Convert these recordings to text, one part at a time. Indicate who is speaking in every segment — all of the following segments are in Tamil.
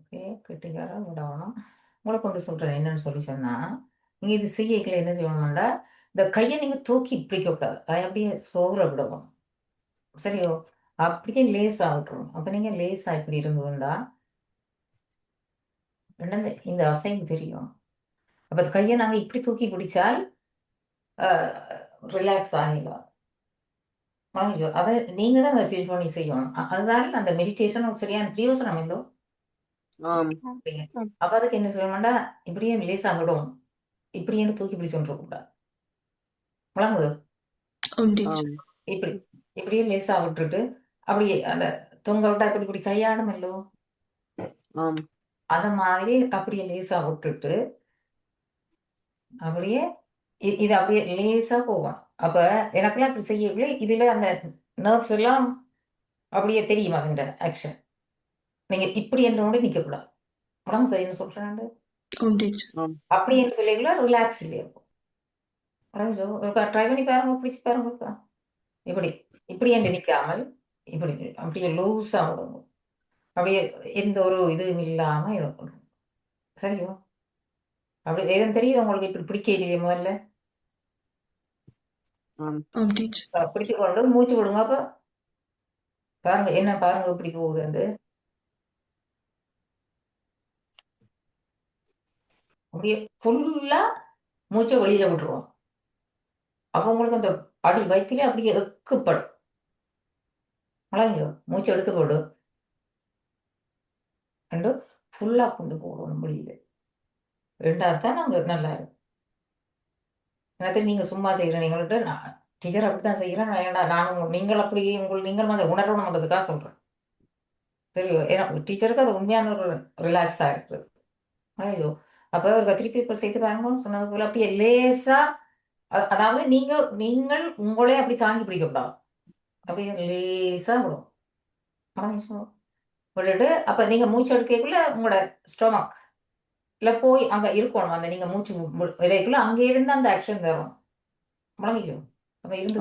Speaker 1: ஓகே. கெட்டிக்காரா விடணும். உங்களை கொண்டு சொல்கிறேன் என்னன்னு சொல்லி சொன்னால் நீங்கள் இது செய்யக்கல என்ன செய்யணும்னா இந்த கையை நீங்கள் தூக்கி பிடிக்கக்கூடாது. அதை அப்படியே சோற விடணும். சரியோ? அப்படியே லேசாக விட்டுறணும். அப்போ நீங்கள் லேசாக இப்படி இருந்துருந்தா என்னது இந்த அசைவு தெரியும். அப்போ அந்த கையை நாங்கள் இப்படி தூக்கி பிடிச்சால், ரிலாக்ஸ் ஆகிடலாம். அதை நீங்கள் தான் அதை ஃபீல் பண்ணி செய்யணும். அதுதான் அந்த மெடிடேஷன் ஒரு சரியான பிரயோசனம் இல்லை அப்ப அதுக்கு என்ன செய்யணும்னா, இப்படியே லேசா விடணும். இப்படின்னு தூக்கி பிடிச்சு கொண்டிருக்கக்கூடாது. விளங்குதோ? இப்படி. இப்படியே லேசா விட்டுட்டு, அப்படியே அந்த தொங்க விட்டா இப்படி இப்படி கையாடுமல்லோ?
Speaker 2: ஆம்.
Speaker 1: அத மாதிரி அப்படியே லேசா விட்டுட்டு அப்படியே இது அப்படியே லேசா போகும். அப்ப எனக்கெல்லாம் இப்படி செய்யக்குள்ள, இதுல அந்த நர்வ்ஸ் எல்லாம் அப்படியே தெரியும் அதுண்ட ஆக்ஷன். நீங்க இப்படி என்றோட நிக்கக்கூடாது. விளங்குதா என்ன சொல்றேன்னு?
Speaker 3: உண்டு.
Speaker 2: ஆம்.
Speaker 1: அப்படின்னு சொல்லிக்குள்ள ரிலாக்ஸ் இல்லையா ட்ரை பண்ணி பாருங்க. பிடிச்சு பாருங்க. இப்படி. இப்படி என்று நிக்காமல், இப்படி அப்படியே லூஸா விடுங்க. அப்படியே எந்த ஒரு இதுவும் இல்லாம இருக்கணும். சரியோ? அப்படி எதுவும் தெரியுதா உங்களுக்கு இப்படி பிடிக்கலையே முதல்ல?
Speaker 2: ஆம்.
Speaker 3: உண்டு.
Speaker 1: அ பிடிச்சுக்கொண்டு மூச்சு விடுங்க அப்ப. பாருங்க. என்ன பாருங்க எப்படி போகுதுண்டு. அப்படியே ஃபுல்லா மூச்சை வெளியில விட்டுருவோம். அப்போ உங்களுக்கு அந்த அடி வயிற்றுல அப்படியே எக்குப்படும். விளங்கியோ? மூச்சை எடுத்து போடு. ரெண்டு ஃபுல்லா கொண்டு போகணும் வெளியில. ரெண்டாவது தான் நாங்கள் நல்லா இருக்கும். என்னத்த நீங்க சும்மா செய்றீங்கன்ட்டு நான் டீச்சர் அப்படித்தான் நான் ஏன்னா நானும் நீங்கள் அப்படி உங்கள் நீங்களும் அதை உணரணும்ன்றதுக்காக சொல்கிறேன் சரியோ? ஏன்னா டீச்சருக்கு அது உண்மையான ஒரு ரிலாக்ஸாக இருக்கிறது ஐயோ! அப்ப ஒருக்கா திருப்பி இப்ப செய்து பாருங்க. சொன்னது போல அப்படியே லேசா அதாவது நீங்க நீங்கள் உங்களே அப்படி தாங்கி பிடிக்கக்கூடாது. அப்படியே லேசா விடும். விட்டுட்டு அப்ப நீங்க மூச்சு எடுக்கக்குள்ள உங்களோட ஸ்டொமக் ல போய் அங்க இருக்கணும். அந்த நீங்க மூச்சு மு விடக்குள்ள அங்க இருந்து அந்த ஆக்ஷன் வரும். விளங்கிச்சோ? அப்ப இருந்து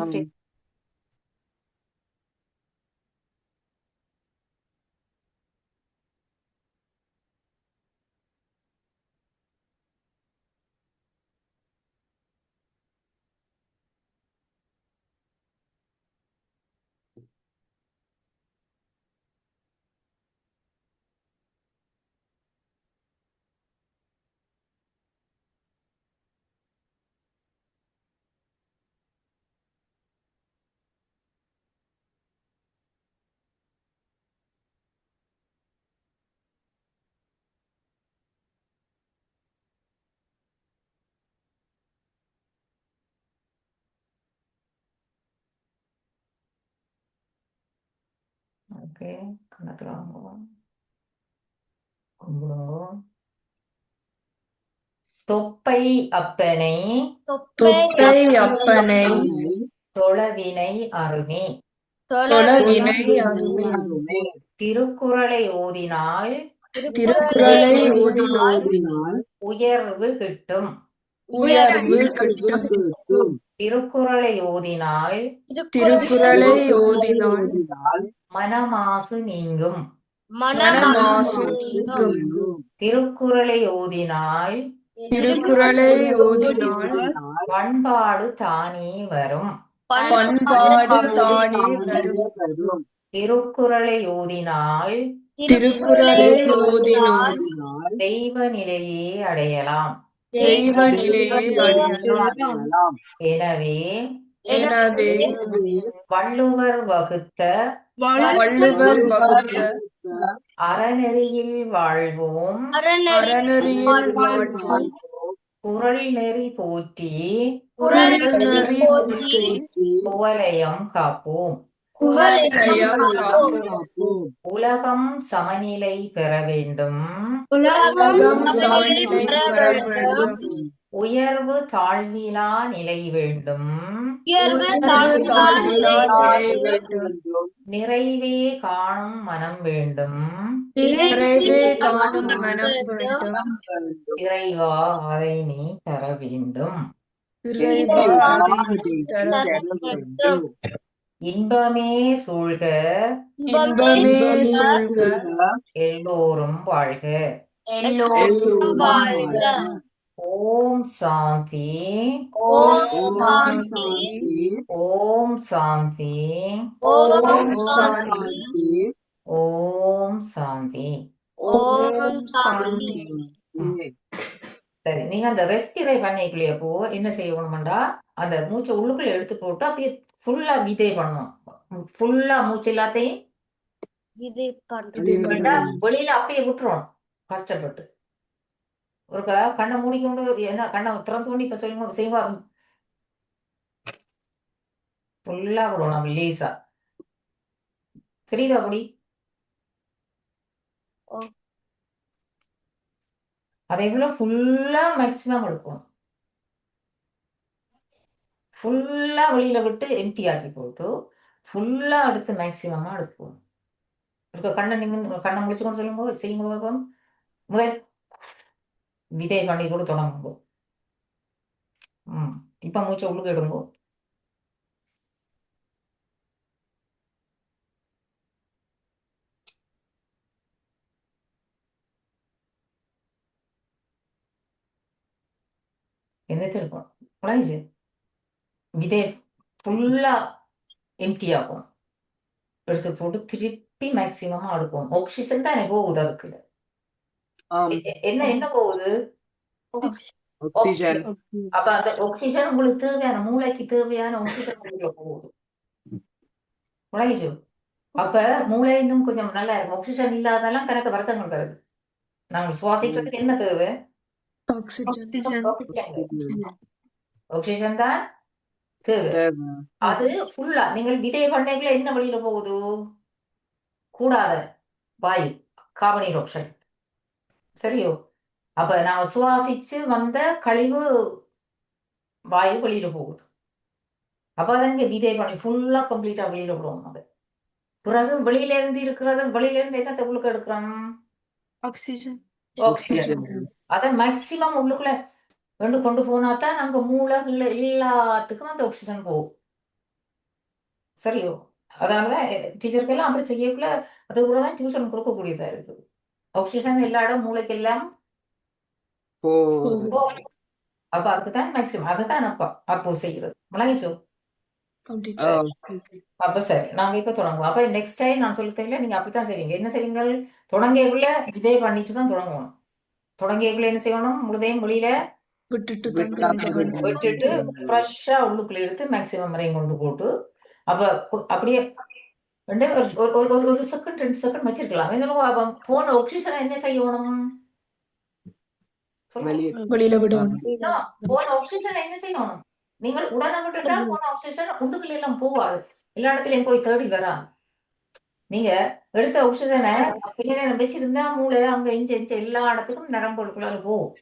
Speaker 1: கண்ண திறங்க. கும்பிடுங்கோ. தொப்பை அப்பனை
Speaker 3: தொப்பை அப்பனை
Speaker 1: தொழவினை அருமே.
Speaker 3: தொழவினை அருமே.
Speaker 1: திருக்குறளை ஓதினால்
Speaker 3: திருக்குறளை ஓதினால்
Speaker 1: உயர்வு கிட்டும்.
Speaker 3: உயர்வு கிட்டும்.
Speaker 1: திருக்குறளை ஓதினால்
Speaker 3: திருக்குறளை ஓதினால்
Speaker 1: மனமாசு நீங்கும்.
Speaker 3: மனமாசு நீங்கும்.
Speaker 1: திருக்குறளை ஓதினால்
Speaker 3: திருக்குறளை ஓதினால்
Speaker 1: பண்பாடு தானே வரும்.
Speaker 3: பண்பாடு தானே வரும்.
Speaker 1: திருக்குறளை ஓதினால்
Speaker 3: திருக்குறளை ஓதினால்
Speaker 1: தெய்வ நிலையே அடையலாம்.
Speaker 3: தெய்வ நிலையை அடையலாம்.
Speaker 1: எனவே வள்ளுவர் வகுத்த
Speaker 3: வள்ளுவர் வகுத்த
Speaker 1: அறநெறியில் வாழ்வோம்
Speaker 3: அறநெறியில் வாழ்வோம்
Speaker 1: குறள் நெறி போற்றி குவலயம் காப்போம்.
Speaker 3: குவலயம் காப்போம்.
Speaker 2: காப்போம்.
Speaker 1: உலகம் சமநிலை பெற வேண்டும்.
Speaker 3: உலகம் சமநிலை பெற வேண்டும்.
Speaker 1: உயர்வு தாழ்விலா நிலை வேண்டும். நிறைவே காணும் மனம் வேண்டும்.
Speaker 3: நிறைவே காணும் மனம் வேண்டும்.
Speaker 1: இறைவா அதை நீ தர வேண்டும். இன்பமே சூழ்க எல்லோரும் வாழ்க
Speaker 2: எல்லோரும்
Speaker 3: வாழ்க.
Speaker 1: ஓம் சாந்தி.
Speaker 2: ஓம் சாந்தி.
Speaker 1: ஓம் சாந்தி.
Speaker 3: ஓம் சாந்தி.
Speaker 1: ஓம் சாந்தி.
Speaker 3: ஓம் சாந்தி.
Speaker 1: சரி நீங்க அந்த ரெஸ்பிரை பண்ணிக்கலையே அப்போ என்ன செய்யணும்டா அந்த மூச்சை உள்ளுக்குள்ள எடுத்து போட்டு அப்படியே ஃபுல்லா விதை பண்ணணும். ஃபுல்லா மூச்சு எல்லாத்தையும் வெளியில அப்படியே விட்டுறணும். கஷ்டப்பட்டு. ஒரு கண்ணை மூடிக்கொண்டு என்ன கண்ணை திறந்து கொண்டு இப்ப சொல்லுங்க செய்வா. ஃபுல்லா விடணும் லேசா தெரியுதா அப்படி. அதை இவ்வளவு ஃபுல்லா மேக்சிமம் எடுக்கணும். ஃபுல்லா வெளியில விட்டு எம்டி ஆக்கி போட்டு ஃபுல்லா எடுத்து மேக்சிமமா எடுக்கணும் இருக்க கண்ணை நிமிந்து கண்ணை முடிச்சுக்கொண்டு சொல்லுங்க செய்யுங்க பாப்போம். முதல் விதையை பண்ணி கூட தொடங்குங்க. ம் இப்ப மூச்சை உள்ளுக்கு எடுங்க. எந்த இருக்கும் உழைச்சு விதை ஃபுல்லா எம்டி ஆகும். எடுத்து போட்டு திருப்பி மேக்சிமமா எடுக்கும் ஆக்சிஜன் தான் எனக்கு போகுது அதுக்குள்ள. என்ன என்ன போகுது?
Speaker 2: ஆக்சிஜன்
Speaker 1: அப்ப அந்த ஆக்சிஜன் உங்களுக்கு தேவையான மூளைக்கு தேவையான ஆக்சிஜன் போகுது? முளைச்சு அப்ப மூளை இன்னும் கொஞ்சம் நல்லா இருக்கும் ஆக்சிஜன் இல்லாதெல்லாம் கணக்கு வருத்தங்கள் வருது. நாங்கள் சுவாசிக்கிறதுக்கு என்ன தேவை?
Speaker 3: ஆக்சிஜன்
Speaker 1: தான் தேவை. அது ஃபுல்லா நீங்கள் விதை பண்ணைக்குள்ள என்ன வழியில போகுது? கூடாத வாயு கார்பனீர் ஆக்சைடு சரியோ? அப்ப நாங்க சுவாசிச்சு வந்த கழிவு வாயு வெளியில போகுது. அப்ப அதை நீங்க விதை பண்ணி ஃபுல்லா கம்ப்ளீட்டா வெளியில விடுவோம் அது பிறகு வெளியில இருந்து இருக்கிறது வெளியில இருந்து என்னத்தை உள்ளுக்கு எடுக்கிறோம்?
Speaker 3: ஆக்சிஜன்
Speaker 1: ஆக்சிஜன் அதை மேக்சிமம் உள்ளுக்குள்ள. கொண்டு கொண்டு போனா தான் அங்க மூளை எல்லாத்துக்கும் அந்த ஆக்சிஜன் போகும். சரியோ? அதனாலதான் டீச்சருக்கெல்லாம் அப்படி செய்யக்குள்ள அது கூட தான் டியூஷன் கொடுக்கக்கூடியதா இருக்குது. ஆக்சிஜன் எல்லா இடம் மூளைக்கு எல்லாம் அப்ப அதுக்கு தான் மேக்சிமம் அதுதான் அப்ப அப்போ செய்யறது. மலாயிஷோ
Speaker 2: ஆ,
Speaker 1: அப்ப சரி நாங்க இப்ப தொடங்குவோம். அப்ப நெக்ஸ்ட் டைம் நான் சொல்ல தெரியல நீங்க அப்படித்தான் செய்வீங்க. என்ன செய்வீங்க? தொடங்கியக்குள்ள இதே பண்ணிட்டு தான் தொடங்கணும் தொடங்கியக்குள்ள என்ன செய்யணும்? முழுதையும் வெளியில
Speaker 3: விட்டுட்டு.
Speaker 1: விட்டுட்டு ஃப்ரெஷ்ஷா உள்ளுக்குள்ள எடுத்து மேக்சிமம் வரையும் கொண்டு போட்டு அப்ப அப்படியே ரெண்டே ஒரு ஒரு- ஒரு ஒரு செகண்ட் ரெண்டு செகண்ட் வச்சிருக்கலாம். அப்ப போன ஆக்சிஜனை என்ன செய்யணும்?
Speaker 3: வெளியில விடணும்
Speaker 1: போன ஆக்சிஜனை என்ன செய்யணும்? நீங்கள் உடனே விட்டுட்டா போன ஆக்சிஜன் உள்ளுக்குள்ள எல்லாம் போகாது. எல்லா இடத்துலயும் போய் தேடி வராது. நீங்க எடுத்த ஆக்சிஜனை கொஞ்ச நேரம் வச்சிருந்தா மூளை அங்க இஞ்ச இஞ்ச எல்லா இடத்துக்கும் நரம்புகளுக்குள்ள போகும்.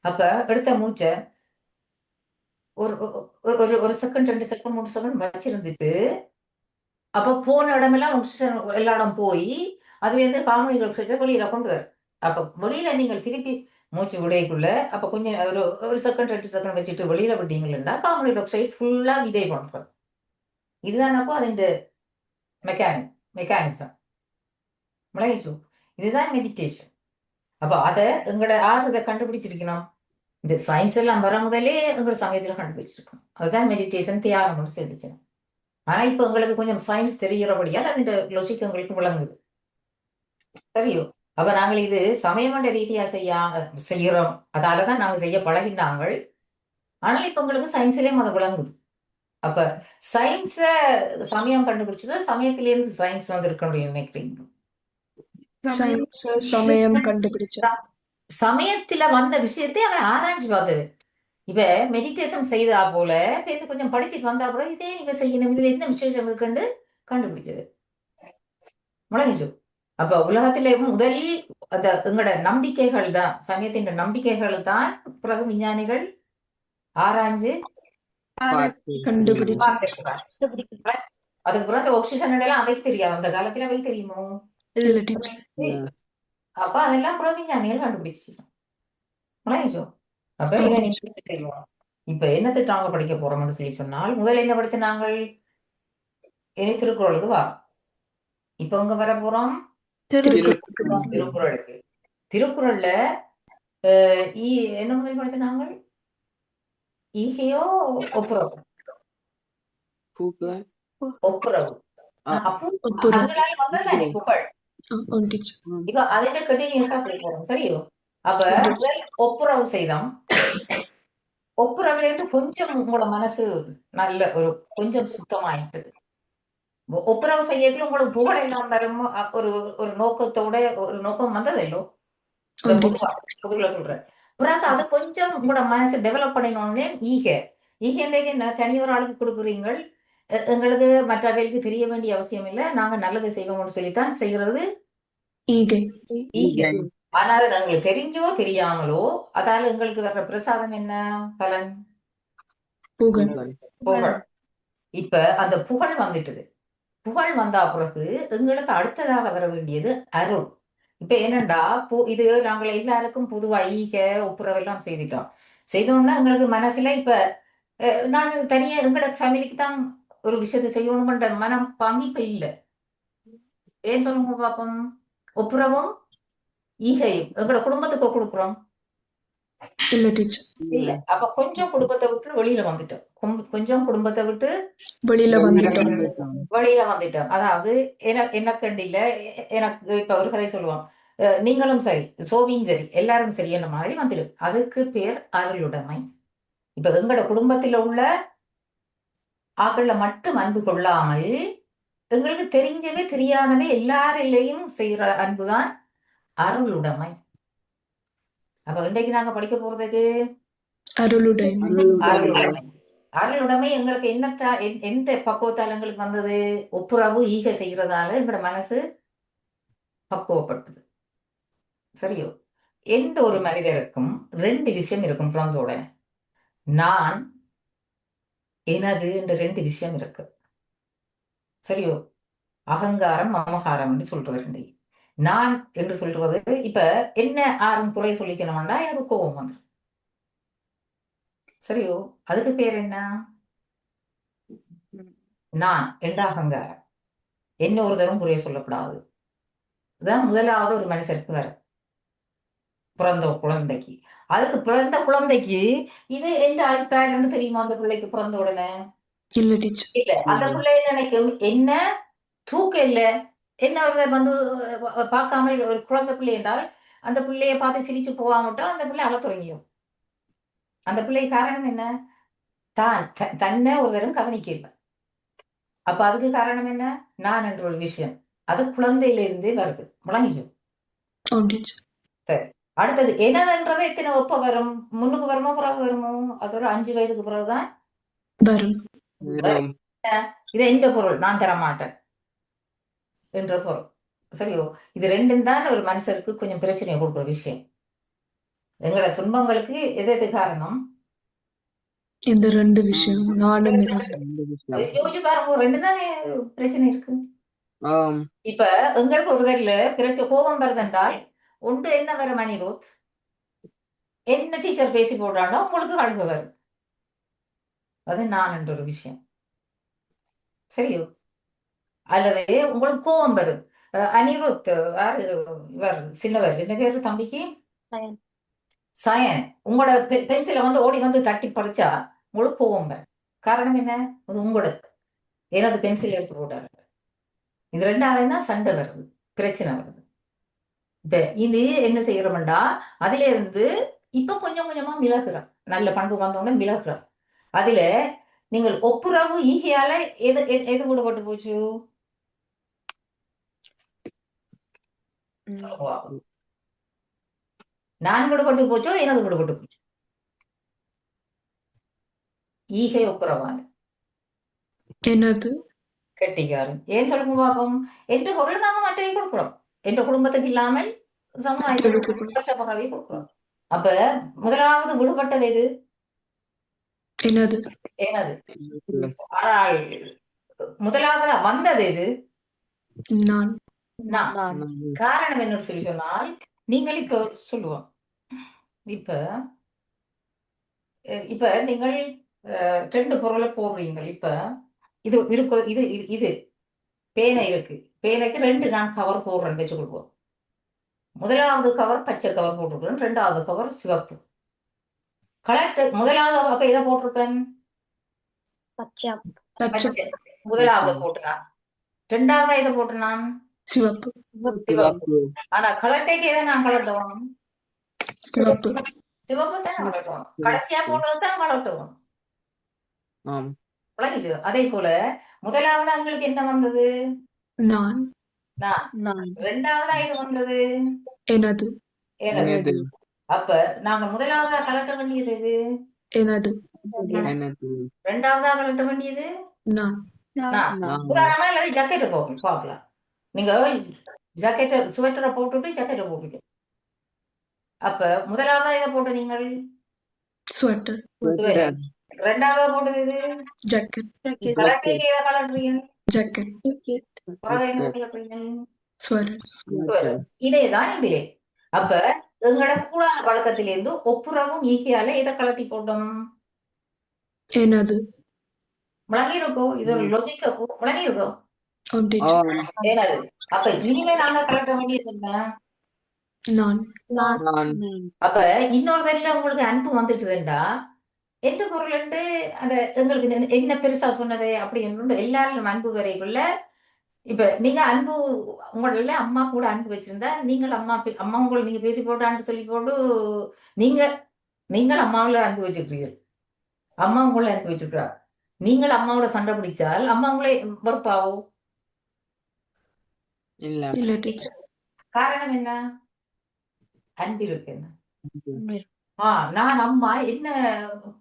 Speaker 1: அப்ப எடுத்த மூச்சை ஒரு ஒரு- ஒரு ஒரு செகண்ட் ரெண்டு செகண்ட் மூணு செகண்ட் வச்சிருந்துட்டு அப்போ போன இடமெல்லாம் ஆக்சிஜன் எல்லா இடம் போய் அதுலேருந்து கார்பன் வெளியில் வெளியில கொண்டு வரும் அப்போ வெளியில நீங்கள் திருப்பி மூச்சு விடைக்குள்ள அப்போ கொஞ்சம் ஒரு ஒரு செகண்ட் ரெண்டு செகண்ட் வச்சுட்டு வெளியில விட்டீங்கன்னா கார்பன் டை ஃபுல்லாக விதை பண்ணுறோம் இதுதான் அப்போ அது மெக்கானிக் மெக்கானிசம் முளைச்சு இதுதான் மெடிடேஷன் அப்போ அதை எங்களோட ஆறு இதை கண்டுபிடிச்சிருக்கணும். இந்த சயின்ஸ் எல்லாம் வர முதலே எங்களோட சமயத்தில் கண்டுபிடிச்சிருக்கோம் அதுதான் மெடிடேஷன் தியாகம் சேர்ந்துச்சு ஆனா இப்ப உங்களுக்கு கொஞ்சம் சயின்ஸ் தெரிகிறபடியால் அந்த லொஜிக் எங்களுக்கு விளங்குது. சரியோ அப்ப நாங்கள் இது சமயமண்ட ரீதியா செய்யா செய்யறோம் அதாலதான் நாங்க செய்ய பழகினாங்கள் ஆனால் இப்ப உங்களுக்கு சயின்ஸ்லயும் அது விளங்குது. அப்ப சயின்ஸ சமயம் கண்டுபிடிச்சதோ சமயத்திலிருந்து சயின்ஸ் வந்திருக்கணும் நினைக்கிறீங்க
Speaker 3: சயின்ஸ் சமயம் கண்டுபிடிச்ச
Speaker 1: சமயத்துல வந்த விஷயத்தை அவன் ஆராய்ச்சி பார்த்தது. இப்ப மெடிடேஷன் செய்தா போல இப்ப இது கொஞ்சம் படிச்சுட்டு வந்தா போல இதே இவ செய்யணும். இதுல என்ன விசேஷம் இருக்குன்னு கண்டுபிடிச்சது. முழங்கிச்சு. அப்ப உலகத்திலே முதல் அந்த எங்களோட நம்பிக்கைகள் தான் சமயத்தின் நம்பிக்கைகள் தான் பிறகு விஞ்ஞானிகள் ஆராய்ஞ்சு அதுக்கு பிறகு ஆக்சிஜன் எல்லாம் அவைக்கு தெரியாது. அந்த காலத்துல அவை தெரியுமோ? அப்ப அதெல்லாம் பிறகு விஞ்ஞானிகள் கண்டுபிடிச்சு முழங்கிச்சோ. அப்ப நீங்க செய்யணும் இப்ப என்ன நாங்க படிக்க போறோம்னு சொல்லி சொன்னால் முதல்ல என்ன படிச்ச நாங்கள்? இனி திருக்குறளுக்கு வா. இப்ப இங்க வர போறோம்?
Speaker 3: திருக்குறளுக்கு.
Speaker 1: திருக்குறள்ல என்ன முதல் படிச்ச நாங்கள்? ஈகையோ ஒப்புரவு. ஒப்புரவு. அப்போ அதனால வந்ததானே புகழ். இப்ப அதை கண்டினியூஸா படிக்கிறோம் சரியோ? அப்ப முதல் ஒப்புரவு செய்தோம். ஒப்புரவுல இருந்து கொஞ்சம் உங்களோட மனசு நல்ல ஒரு கொஞ்சம் சுத்தமாயிட்டது. ஒப்புரவு செய்யக்குள்ள உங்களுக்கு புகழ் எல்லாம் வரும் ஒரு ஒரு நோக்கத்தோட ஒரு நோக்கம் வந்ததில்லோ இந்த
Speaker 3: ஆம்
Speaker 1: பொதுவா சொல்றேன். பிறகு அது கொஞ்சம் உங்களோட மனசு டெவலப் பண்ணினோடனே ஈக. ஈகன்றைக்கு தனியொரு ஆளுக்கு கொடுக்குறீங்கள். எங்களுக்கு மற்றவர்களுக்கு தெரிய வேண்டிய அவசியம் இல்லை. நாங்க நல்லது செய்வோம்னு சொல்லித்தான் செய்யறது
Speaker 3: ஈகை.
Speaker 1: ஈகை ஆனா அது எங்களுக்கு தெரிஞ்சோ தெரியாமலோ அதால எங்களுக்கு வர்ற பிரசாதம் என்ன? பலன்?
Speaker 3: புகழ்.
Speaker 1: இப்ப அந்த புகழ் வந்துட்டுது. புகழ் வந்தா பிறகு எங்களுக்கு அடுத்ததாக வர வேண்டியது அருள். இப்ப என்னண்டா பு இது நாங்கள் எல்லாருக்கும் பொதுவா ஈக ஒப்புரவு எல்லாம் செய்துட்டோம். செய்தோம்னா எங்களுக்கு மனசுல இப்ப நான் தனியா எங்களோட ஃபேமிலிக்கு தான் ஒரு விஷயத்தை செய்யணும்ன்ற மனம் பாங்கி இப்ப இல்ல. ஏன் சொல்லுங்க பாப்போம்? ஒப்புரவும் ஈகையும் எங்களோட குடும்பத்துக்கு கொடுக்குறோம்.
Speaker 3: இல்ல
Speaker 1: அப்ப கொஞ்சம் குடும்பத்தை விட்டு வெளியில வந்துட்டோம். கொஞ்சம் குடும்பத்தை விட்டு
Speaker 3: வெளியில வந்துட்டோம்.
Speaker 1: வெளியில வந்துட்டோம். அதாவது என- எனக்கு இல்ல எனக்கு இப்ப ஒரு கதை சொல்லுவோம். நீங்களும் சரி சோவியும் சரி எல்லாரும் சரி என்ன மாதிரி வந்துடும் அதுக்கு பேர் அருளுடைமை. இப்ப எங்களோட குடும்பத்துல உள்ள ஆக்கள்ல மட்டும் அன்பு கொள்ளாமல் எங்களுக்கு தெரிஞ்சவே தெரியாதவே எல்லாரிலையும் செய்யற அன்புதான் அருளுடைமை. அப்ப இன்றைக்கு நாங்க படிக்க போறது
Speaker 3: அருளுடைமை.
Speaker 1: அருளுடைமை. அருளுடைமை எங்களுக்கு என்னத்தா எந்- எந்த பக்குவத்தால் எங்களுக்கு வந்தது? ஒப்புரவு ஈகை செய்யறதால எங்களோட மனசு பக்குவப்பட்டது. சரியோ? எந்த ஒரு மனிதருக்கும் ரெண்டு விஷயம் இருக்கும் பிறந்த உடனே நான் எனது என்ற ரெண்டு விஷயம் இருக்கு. சரியோ? அகங்காரம் மமகாரம் என்று சொல்றது ரெண்டு நான் என்று சொல்றது இப்ப என்ன ஆறும் குறை சொல்லிக்கணும்னா எனக்கு கோபம் வந்துடும். சரியோ? அதுக்கு பேர் என்ன? நான் என்ற அகங்காரம் என்ன ஒரு தரம் குறைய சொல்லக்கூடாது இதுதான் முதலாவது ஒரு மனுஷருக்கு வர பிறந்த குழந்தைக்கு. அதுக்கு பிறந்த குழந்தைக்கு இது எந்த அழுக்காருன்னு தெரியுமா அந்த பிள்ளைக்கு பிறந்த உடனே?
Speaker 3: இல்ல டீச்சர்
Speaker 1: இல்ல. அந்த பிள்ளை என்ன நினைக்கும்? என்ன? தூக்கம் இல்ல. என்ன வந்து அஹ், பார்க்காம ஒரு குழந்தை பிள்ளை என்றால் அந்த பிள்ளைய பார்த்து சிரிச்சு போகாமட்டால் அந்த பிள்ளை அழத் தொடங்கியும் அந்த பிள்ளை காரணம் என்ன? தான் தன்னை ஒரு தரம் கவனிக்கல அப்ப அதுக்கு காரணம் என்ன? நான் என்ற ஒரு விஷயம். அது குழந்தையிலிருந்தே வருது முழங்கிச்சு
Speaker 3: ஆம் டீச்சர்
Speaker 1: அடுத்தது என்னதுன்றது எத்தனை ஒப்ப வரும்? முன்னுக்கு வருமோ பிறகு வருமோ? அது ஒரு அஞ்சு வயதுக்கு பிறகுதான்?
Speaker 3: வரும்.
Speaker 1: இது எந்த பொருள் நான் தர மாட்டேன் என்ற பொருள். சரியோ? இது ரெண்டும் தான் ஒரு மனுஷருக்கு கொஞ்சம் பிரச்சனையை கொடுக்குற விஷயம். எங்களோட துன்பங்களுக்கு எது எது காரணம்?
Speaker 3: இந்த ரெண்டு விஷயம். நானும்
Speaker 1: யோசிச்சு பாருங்க ரெண்டு தானே பிரச்சனை இருக்கு. இப்ப எங்களுக்கு ஒரு தடல பிரச்சனை கோபம் வருதென்றால் ஒன்று என்ன வர மணிரோத் என்ன டீச்சர் பேசி போடுறாண்டோ உங்களுக்கு அழுக வரும். அது நான் என்ற ஒரு விஷயம். சரியோ? அல்லது உங்களுக்கு கோபம் வரும். அனிருத் யாரு? இவர் சின்னவர். என்ன பேரு தம்பிக்கு?
Speaker 4: சயன்.
Speaker 1: உங்களோட பென்சிலை வந்து ஓடி வந்து தட்டி படிச்சா உங்களுக்கு கோபம் வரும். காரணம் என்ன? அது உங்களோட. எனது பென்சில் எடுத்து போட்டாரு. இது ரெண்டாவது தான் சண்டை வருது. பிரச்சனை வருது. இப்ப இது என்ன செய்யறோம்டா? அதுல இருந்து இப்ப கொஞ்சம் கொஞ்சமா விலகுறோம் நல்ல பண்பு வந்தோடனே விலகுறோம் அதுல நீங்கள் ஒப்புரவு ஈகையால எது எது- எது விடுபட்டு போச்சு? சொல்லுங்க பாப்போம். நான் விடுபட்டு போச்சோ எனது விடுபட்டு போச்சோ? ஈகை ஒப்புரவாது
Speaker 3: எனது
Speaker 1: கெட்டிக்காரன். ஏன் சொல்லுங்க பாப்போம்? என்ற பொருள் நாங்க மற்றவை கொடுக்குறோம். என்ற குடும்பத்துக்கு இல்லாமல்
Speaker 3: கொடுக்குறோம்.
Speaker 1: அப்ப முதலாவது விடுபட்டது எது?
Speaker 3: எனது
Speaker 1: எனது ஆனால் முதலாவது வந்தது எது?
Speaker 3: நான்.
Speaker 1: நான்
Speaker 4: நான்
Speaker 1: காரணம் என்னன்னு சொல்லி சொன்னால் நீங்கள் இப்ப சொல்லுவோம். இப்ப இப்ப நீங்கள் ரெண்டு பொருளை போடுறீங்க இப்ப இது இருக்கு இது இது- இது. பேனை இருக்கு. பேனைக்கு ரெண்டு நான் கவர் போடுறேன் வச்சு கொடுப்போம் முதலாவது கவர் பச்சை கவர் போட்டிருக்கிறேன் ரெண்டாவது கவர் சிவப்பு. கலெக்ட் முதலாவது அப்ப எதை போட்டிருப்பேன்?
Speaker 3: பச்சை.
Speaker 1: பச்சை. முதலாவது போட்டுனான் ரெண்டாவது எதை போட்டுனான்
Speaker 3: சிவப்பு.
Speaker 2: சிவப்பு.
Speaker 1: ஆனா கலட்டைக்கு எதை நான் கலட்டணும்
Speaker 3: சிவப்பு.
Speaker 1: சிவப்பு தான் கலட்டணும் கடைசியா போட்டது தான் கலட்டணும்
Speaker 2: ஆம்.
Speaker 1: விளங்குச்சு அதே போல முதலாவது உங்களுக்கு என்ன வந்தது?
Speaker 3: நான்.
Speaker 1: நான். ரெண்டாவதா இது வந்தது?
Speaker 3: எனது.
Speaker 1: எனது. அப்ப நாங்க முதலாவதா கலட்ட வேண்டியது எது?
Speaker 3: எனது.
Speaker 2: எனது.
Speaker 1: ரெண்டாவதா கலட்ட வேண்டியது?
Speaker 3: நான்.
Speaker 1: உதாரணமா இல்லாத ஜாக்கெட்டை போகும் பார்க்கலாம். நீங்க ஜாக்கெட்டை ஸ்வெட்டரை போட்டுட்டு ஜாக்கெட்டை போட்டுட்டு அப்ப முதலாவதா இதை போட்டு நீங்கள்?
Speaker 3: ஸ்வெட்டர்
Speaker 1: ரெண்டாவதா போட்டது இது
Speaker 3: ஜாக்கெட்
Speaker 1: கலட்டைக்கு எதை கலட்டுறீங்க
Speaker 3: ஜாக்கெட்
Speaker 1: என்ன கலட்டுறீங்க
Speaker 3: ஸ்வெட்டர்
Speaker 2: ஸ்வெட்டர்
Speaker 1: இதேதான் இதிலே அப்ப எங்கட கூடாத பழக்கத்திலிருந்து ஒப்புரவும் ஈகையால இதை கலட்டி போட்டோம்?
Speaker 3: எனது
Speaker 1: முழங்கி இருக்கோ? இது லொஜிக்க முழங்கி ஏனது அப்ப இனிமே நாங்க கலட்ட வேண்டியது என்ன?
Speaker 3: நான்.
Speaker 2: நான்.
Speaker 1: அப்ப இன்னொரு தடவை உங்களுக்கு அன்பு வந்துட்டுதுண்டா? எந்த பொருள் அந்த எங்களுக்கு என்ன- என்ன பெருசா சொன்னவே அப்படி என்று எல்லாரும் அன்பு வரைக்குள்ள இப்ப நீங்க அன்பு உங்கள அம்மா கூட அன்பு வச்சிருந்தா நீங்கள் அம்மா அம்மா உங்களை நீங்க பேசி போட்டான்னு சொல்லி போட்டு நீங்க நீங்கள் அம்மாவுல அன்பு வச்சிருக்கிறீர்கள். அம்மா உங்களை அன்பு வச்சிருக்கிறா. நீங்கள் அம்மாவோட சண்டை பிடிச்சால் அம்மா உங்களை வெறுப்பாவோ?
Speaker 2: இல்ல.
Speaker 3: இல்ல டீச்சர்
Speaker 1: காரணம் என்ன? அன்பு இருக்கு என்ன ஆ நான் அம்மா என்ன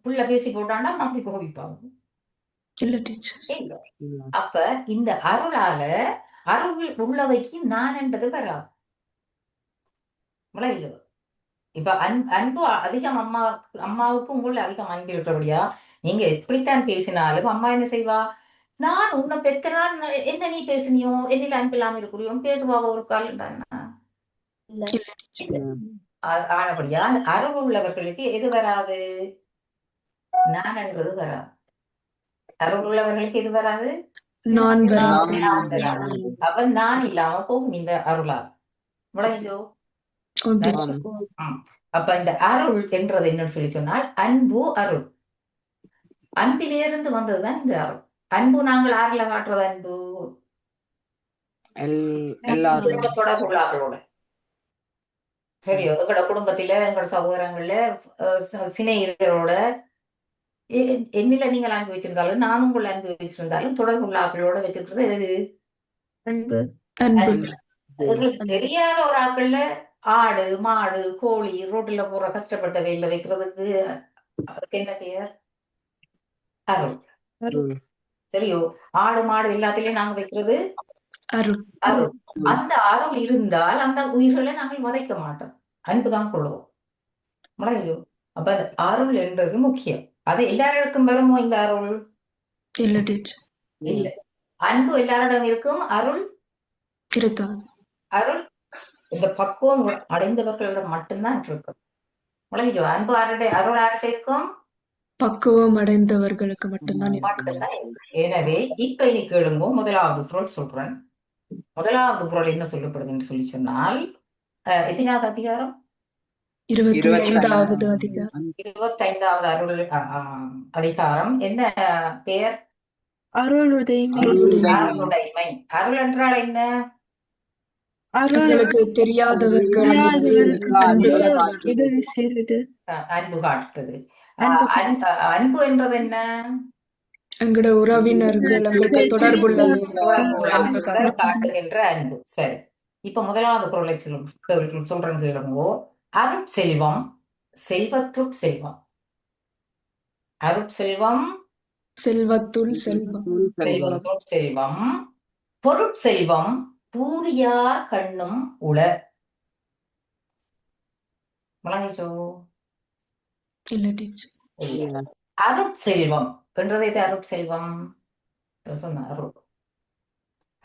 Speaker 1: புள்ள பேசி போட்டான்னா அப்படி கோபிப்பாங்க அப்ப இந்த அருளால அருள் உள்ளவைக்கு நான் என்பது வராது. விளங்குதோ? இப்ப அன் அன்பு அதிகம் அம்மா அம்மாவுக்கு உங்களை அதிகம் அன்பு இருக்கிறபடியா நீங்க எப்படித்தான் பேசினாலும் அம்மா என்ன செய்வா? நான் உன்னை பெத்தனால் என்ன நீ பேசுனியோ? என்னில் அன்பு இல்லாம இருக்கிறியோ பேசுவாவோ ஒரு கால் ஆனபடியா அருள் உள்ளவர்களுக்கு எது வராது? நான் என்றது வராது. அருள் உள்ளவர்களுக்கு எது வராது?
Speaker 3: நான் வரேன்
Speaker 1: நான் வராது. அப்ப நான் இல்லாம போகும் இந்த அருளால். விளங்குச்சோ அப்ப இந்த அருள் என்றது என்னன்னு சொல்லி சொன்னால் அன்பு அருள். அன்பிலிருந்து வந்ததுதான் இந்த அருள். அன்பு நாங்கள் ஆறுல காட்டுறது அன்பு? பொருளாக்களோட சரியோ எங்களோட குடும்பத்தில எங்களோட சகோதரங்கள்ல சிநேகிதரோட என்னில நீங்கள் அன்பு வச்சிருந்தாலும் நான் உங்களை அன்பு வச்சிருந்தாலும் தொடர்பு உள்ள ஆக்களோட வச்சிருக்கிறது எது?
Speaker 3: அன்பு.
Speaker 1: எங்களுக்கு தெரியாத ஒரு ஆக்கள்ல ஆடு மாடு கோழி ரோட்டுல போற கஷ்டப்பட்ட வெயில்ல வைக்கிறதுக்கு அதுக்கு என்ன பெயர்? அருள். சரியோ ஆடு மாடு எல்லாத்திலயும் நாங்க வைக்கிறது
Speaker 3: அருள்.
Speaker 1: அருள். அந்த அருள் இருந்தால் அந்த உயிர்களை நாங்கள் வதைக்க மாட்டோம். அன்புதான் கொள்ளுவோம் முறையோ அப்ப அந்த அருள் என்றது முக்கியம். அது எல்லாரிடக்கும் வருமோ இந்த அருள்?
Speaker 3: இல்ல
Speaker 1: இல்ல. அன்பு எல்லாரிடம் இருக்கும். அருள்?
Speaker 3: இருக்காது.
Speaker 1: அருள்? இந்த பக்குவம் அடைந்தவர்களிடம் மட்டும்தான் இருக்கும். முளைஞ்சோ அன்பு ஆருடைய அருள் ஆர்கிட்ட இருக்கும்.
Speaker 3: பக்குவம் அடைந்தவர்களுக்கு மட்டும்தான்
Speaker 1: மட்டும்தான் எனவே இப்ப இனி கேளுங்க முதலாவது குரல் சொல்றேன். முதலாவது குரல் என்ன சொல்லப்படுதுன்னு சொல்லி சொன்னால் எத்தனாவது அதிகாரம்?
Speaker 3: இருபத்தி
Speaker 2: இருபத்தி
Speaker 3: ஐந்தாவது அதிகாரம்.
Speaker 1: இருபத்தைந்தாவது அருள் அஹ், அஹ், அதிகாரம். என்ன பெயர்?
Speaker 4: அருளுடைமை.
Speaker 1: அருள் என்றால் என்ன?
Speaker 4: அருள்
Speaker 3: எங்களுக்கு தெரியாதவர்களுக்கு அன்பு
Speaker 1: காட்டுறது. அன்பு என்றது என்ன?
Speaker 3: எங்களோட உறவினர்கள்
Speaker 1: தொடர்புள்ள காட்டுகின்ற அன்பு. சரி. இப்ப முதலாவது குரலை சொல்லும் சொல்றேன் கேளுங்கோ. அருட்செல்வம் செல்வத்துட் செல்வம். அருட்செல்வம்
Speaker 3: செல்வத்துள் செல்வம்.
Speaker 1: செல்வத்துட் செல்வம். பொருட்செல்வம் பூரியார் கண்ணும் உள. முழங்கிச்சோ. அருட்செல்வம் என்றது இது அருட்செல்வம் சொன்ன அருள்.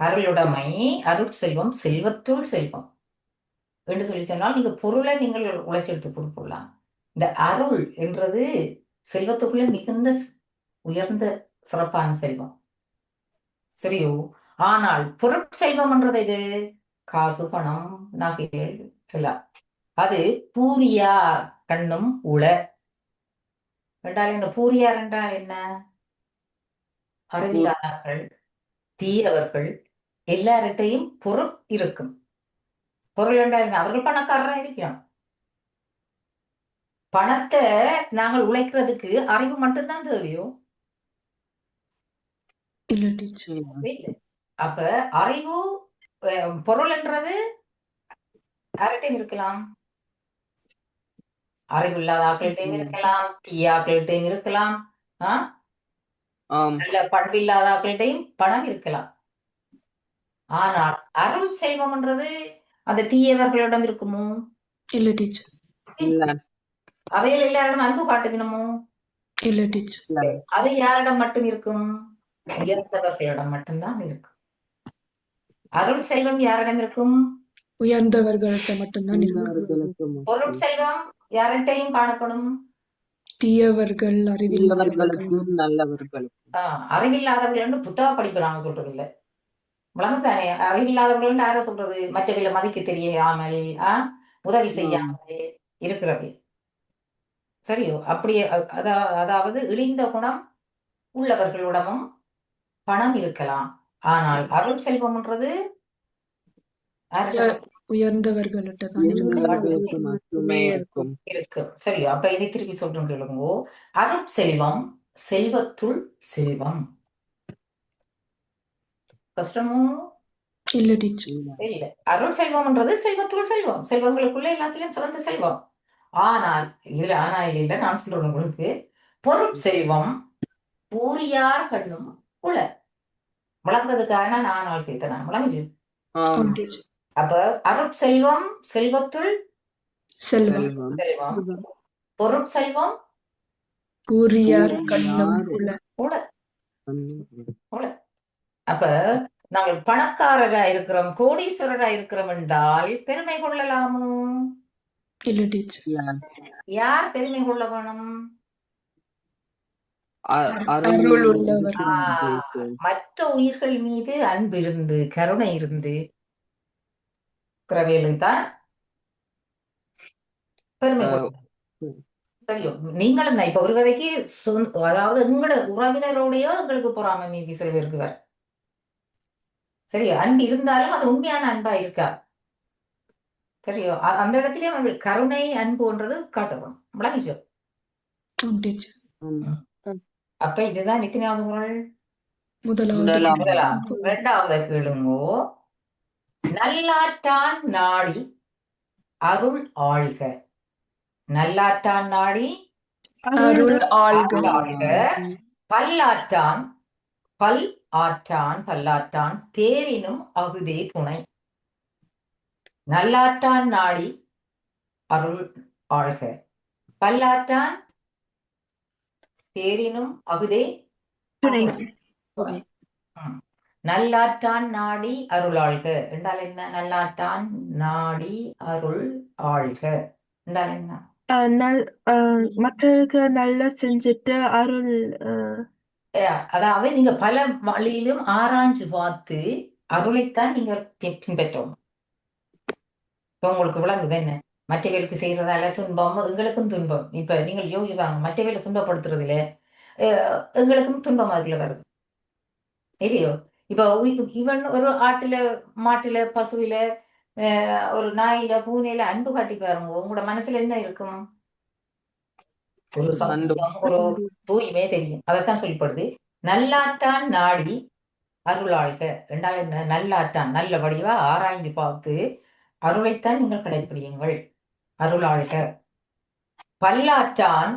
Speaker 1: அருளுடைமை அருட்செல்வம் செல்வத்துள் செல்வம். என்று சொல்லி சொன்னால் நீங்க பொருளை நீங்கள் உழைச்செடுத்து கொடுக்கலாம். இந்த அருள் என்றது செல்வத்துக்குள்ள மிகுந்த உயர்ந்த சிறப்பான செல்வம். சரியோ? ஆனால் பொருட்செல்வம்ன்றது இது காசு பணம் நகைகள் எல்லாம். அது பூரியார் கண்ணும் உள என்றால் என்ன பூரியார் என்றால் என்ன? அறிவில்லாதவர்கள் தீயவர்கள் எல்லார்கிட்டையும் பொருள் இருக்கும். பொருள் என்றால் என்ன? அவர்கள் பணக்காரரா இருக்கிறோம் பணத்தை நாங்கள் உழைக்கிறதுக்கு அறிவு மட்டும்தான் தேவையோ? அப்ப அறிவு பொருள் என்றது யார்கிட்டையும் இருக்கலாம். அறிவில்லாத ஆட்கள்கிட்டையும் இருக்கலாம் தீய ஆட்கள்கிட்டையும் இருக்கலாம் நல்ல பண்பில்லாத ஆட்கள்கிட்டையும் பணம் இருக்கலாம். ஆனால் அருள் செல்வம்ன்றது அந்த தீயவர்களிடம் இருக்குமோ?
Speaker 3: இல்ல டீச்சர்.
Speaker 2: இல்ல.
Speaker 1: அவைகள் எல்லாரிடம் அன்பு காட்டுவினமோ
Speaker 3: இல்ல டீச்சர்.
Speaker 1: அது யாரிடம் மட்டும் இருக்கும்? உயர்ந்தவர்களிடம் மட்டும்தான் இருக்கும். அருள் செல்வம் யாரிடம் இருக்கும்?
Speaker 3: உயர்ந்தவர்கள்ட்ட மட்டும்தான்.
Speaker 1: பொருட்செல்வம் யார்கிட்டையும் காணப்படும்?
Speaker 3: தீயவர்கள் அறிவில்லாதவர்கள்.
Speaker 2: தீயவர்களுக்கும் நல்லவர்களுக்கும்.
Speaker 1: ஆஹ் அறிவில்லாதவர்கள் புத்தக படிப்பு நாங்க சொல்றது இல்ல விளங்குதானே அறிவில்லாதவர்கள் யார சொல்றது? மற்றவர்களை மதிக்க தெரியாமல் ஆஹ் உதவி செய்யாமல் இருக்கிறவை. சரியோ? அப்படியே அதாவது இழிந்த குணம் உள்ளவர்களிடமும் பணம் இருக்கலாம். ஆனால் அருள் செல்வம்ன்றது
Speaker 3: தான் இருக்கும்.
Speaker 1: அப்ப இதை திருப்பி கேளுங்கோ. அருட்செல்வம் செல்வத்துள் செல்வம். கஷ்டமோ?
Speaker 3: இல்ல
Speaker 2: இல்ல.
Speaker 1: அருள் செல்வம்ன்றது செல்வத்துள் செல்வம். செல்வங்களுக்குள்ள எல்லாத்திலும் சிறந்த செல்வம். ஆனால் இதுல ஆனா இல்ல இல்ல நான் சொல்றேன் உங்களுக்கு. பொருட்செல்வம் பூரியார் கண்ணும் உள்ள வளர்க்கறதுக்காக நான் ஆனால் சேர்த்தேன். நான் விளங்குச்சு? அப்ப அருட்செல்வம் செல்வத்துள்
Speaker 3: செல்வம்.
Speaker 2: செல்வம்.
Speaker 1: செல்வம். பொருட்செல்வம்?
Speaker 3: பூரியார் கண்ணும்
Speaker 2: யாரு?
Speaker 3: உள்ள
Speaker 1: உள்ள
Speaker 2: கண்ணும்
Speaker 1: அப்ப நாங்கள் பணக்காரரா இருக்கிறோம் கோடீஸ்வரரா இருக்கிறோம் என்றால் பெருமை கொள்ளலாமோ?
Speaker 3: இல்ல டீச்சர்.
Speaker 2: இல்ல.
Speaker 1: யார் பெருமை கொள்ள வேணும். மற்ற உயிர்கள் மீது அன்பு இருந்து கருணை இருந்து தான் பெருமை சரியோ நீங்களும் தான். இப்ப ஒரு கதைக்கு அதாவது எங்களோட உறவினரோடயோ எங்களுக்கு பொறாமை மீதி சில பேருக்கு வர சரியோ அன்பு இருந்தாலும் அது உண்மையான அன்பா இருக்கா? சரியோ அந்த இடத்துல அவர்கள் கருணை அன்புன்றது காட்டணும் விளங்கிச்சோ. அப்ப இதுதான் எத்தனையாவது குரல்.
Speaker 2: முதலாம்
Speaker 1: இரண்டாவது கேளுங்கோ. நல்லாற்றான் நாடி அருள் ஆள்க நல்லாற்றான் நாடி
Speaker 3: அருள் ஆள்க
Speaker 1: பல்லாற்றான் பல் ஆற்றான் பல்லாற்றான் தேரினும் அகுதே துணை. நல்லாற்றான் நாடி அருள் ஆள்க பல்லாற்றான் தேரினும் அகுதே
Speaker 4: துணை.
Speaker 1: நல்லாற்றான் நாடி அருளாள்க. என்றால் என்ன? நல்லாற்றான் நாடி அருள் ஆள்க. என்றால் என்ன?
Speaker 4: மற்றவருக்கு நல்லா செஞ்சுட்டு அருள்
Speaker 1: அதாவது நீங்க பல வழியிலும் ஆராய்ஞ்சு பார்த்து அருளைத்தான் நீங்க பி- பின்பற்றணும். இப்ப உங்களுக்கு விளங்குது என்ன? மற்றவர்களுக்கு செய்யறதால துன்பம் எங்களுக்கும் துன்பம். இப்ப நீங்கள் யோசிப்பாங்க மற்றவர்களை துன்பப்படுத்துறதுல எங்களுக்கும் துன்பம் அதுல வருது. இல்லையோ? இப்போ இவன் ஒரு ஆட்டுல மாட்டுல பசுவில ஒரு நாயில பூனையில அன்பு காட்டி பாருங்க. உங்களோட மனசுல என்ன இருக்கும்? ஒரு தூய்மை தெரியும். அதைத்தான் சொல்லப்படுது. நல்லாற்றான் நாடி அருளாள்க என்றால் என்ன? நல்லாற்றான் நல்ல வடிவா ஆராய்ந்து பார்த்து அருளைத்தான் நீங்கள் கடைப்பிடியுங்கள். அருளாள்க பல்லாற்றான்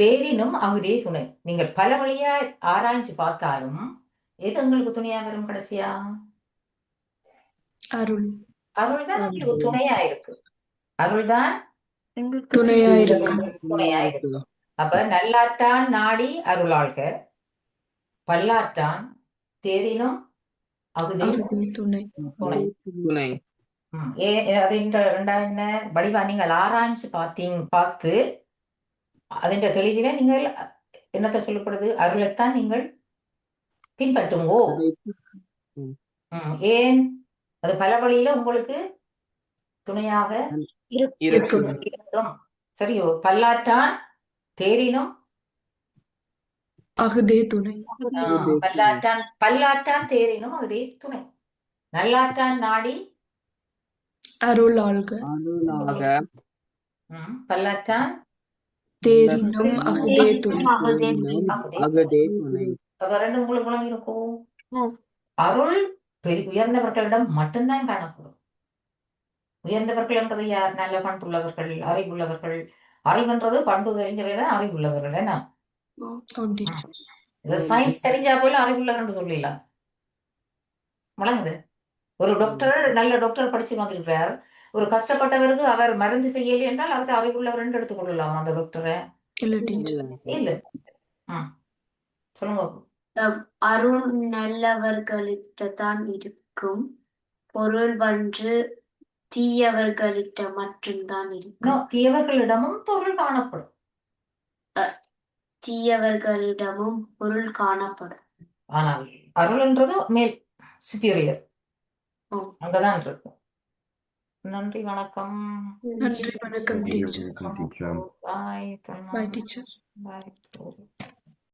Speaker 1: தேரினும் அகுதே துணை. நீங்கள் பல வழியா ஆராய்ஞ்சு பார்த்தாலும் எது உங்களுக்கு துணையா வரும் கடைசியா?
Speaker 3: அருள்.
Speaker 1: அருள். தான் உங்களுக்கு துணையா இருக்கு. அருள் தான்
Speaker 3: துணையா இருக்கு.
Speaker 1: துணையா இருக்கு. அப்ப நல்லாட்டான் நாடி அருளாள்க. பல்லாட்டான் தேரினும் என்ன? வடிவா நீங்கள் ஆராய்ஞ்சு பார்த்தீங்க பார்த்து அதின் தெளிவில நீங்கள் என்னத்தை சொல்லப்படுது? அருளைத்தான் நீங்கள் பின்பற்றுங்கோ. ஏன்? அது பல வழியில உங்களுக்கு துணையாக
Speaker 2: இருக்கும்.
Speaker 1: சரியோ பல்லாற்றான் தேரினும்
Speaker 3: அகுதே துணை.
Speaker 1: பல்லாற்றான் பல்லாற்றான் தேரினும் அகுதே துணை. நல்லாற்றான் நாடி
Speaker 3: அருள் ஆள்க
Speaker 1: பல்லாற்றான்
Speaker 3: தேரினும் அகுதே துணை.
Speaker 2: அகதே துணை.
Speaker 1: அப்ப ரெண்டு உங்களுக்கு விளங்கி இருக்கும். அருள் பெரிய உயர்ந்தவர்களிடம் மட்டும்தான் காணப்படும். உயர்ந்தவர்கள் என்றது யார்? நல்ல பண்புள்ளவர்கள் அறிவுள்ளவர்கள். அறிவுன்றது பண்பு தெரிஞ்சவைதான் அறிவுள்ளவர்கள் என்ன? சயின்ஸ் தெரிஞ்சா போல அறிவுள்ளவர்னு சொல்லலாம் முழங்குது ஒரு டாக்டர் நல்ல டாக்டர் படிச்சு வந்திருக்கிறார். ஒரு கஷ்டப்பட்டவருக்கு அவர் மருந்து செய்யலை என்றால் அவர் அறிவுள்ளவர் என்று எடுத்துக்கொள்ளலாம் அந்த டாக்டரை
Speaker 3: இல்ல
Speaker 1: சொல்லுங்க.
Speaker 5: அருள் நல்லவர்களிட்ட தான் இருக்கும். பொருள் வன்று தீயவர்களிட்ட மட்டும்தான் இருக்கும்.
Speaker 1: தீயவர்களிடமும் பொருள் காணப்படும்.
Speaker 5: தீயவர்களிடமும் பொருள் காணப்படும்.
Speaker 1: ஆனால் அருள்ன்றது மேல் சுப்பீரியர். அங்கதான் இருக்கும். நன்றி வணக்கம்.
Speaker 3: நன்றி வணக்கம் டீச்சர்
Speaker 6: வணக்கம் டீச்சர்
Speaker 1: பாய்
Speaker 3: பாய் டீச்சர்
Speaker 1: பாய்